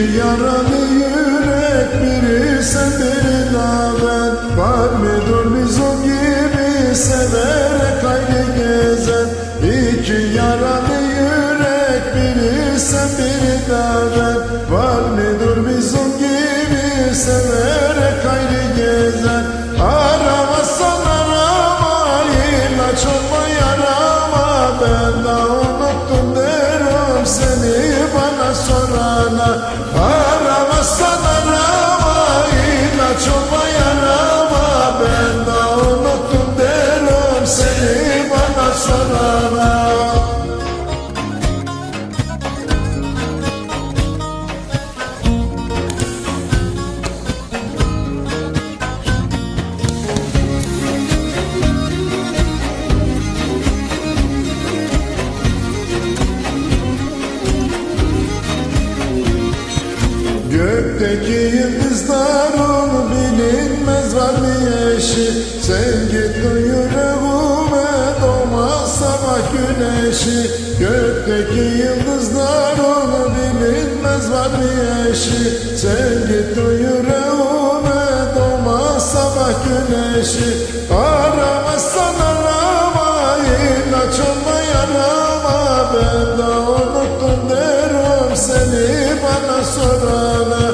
Yaralı yürek biri sen biri daha Var mıdır bizim gibi severek aynı gezen? İki yaralı yürek biri sen biri daha Var mıdır bilinmez var mı eşi Sen git yüreğime doğmaz sabah güneşi. Gökteki yıldızların bilinmez var mı eşi Sen git yüreğime doğmaz sabah güneşi. Aramazsan arama ilaç olma yarama Ben de unuttum derim seni bana sorana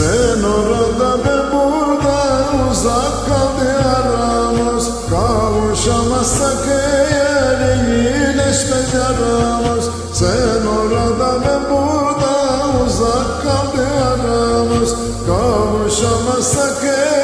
Sen orada ben burada uzak kaldı aramız. Kavuşamazsak eğer iyileşmez yaramız Sen orada ben burada uzak kaldı aramız. Kavuşamazsak eğer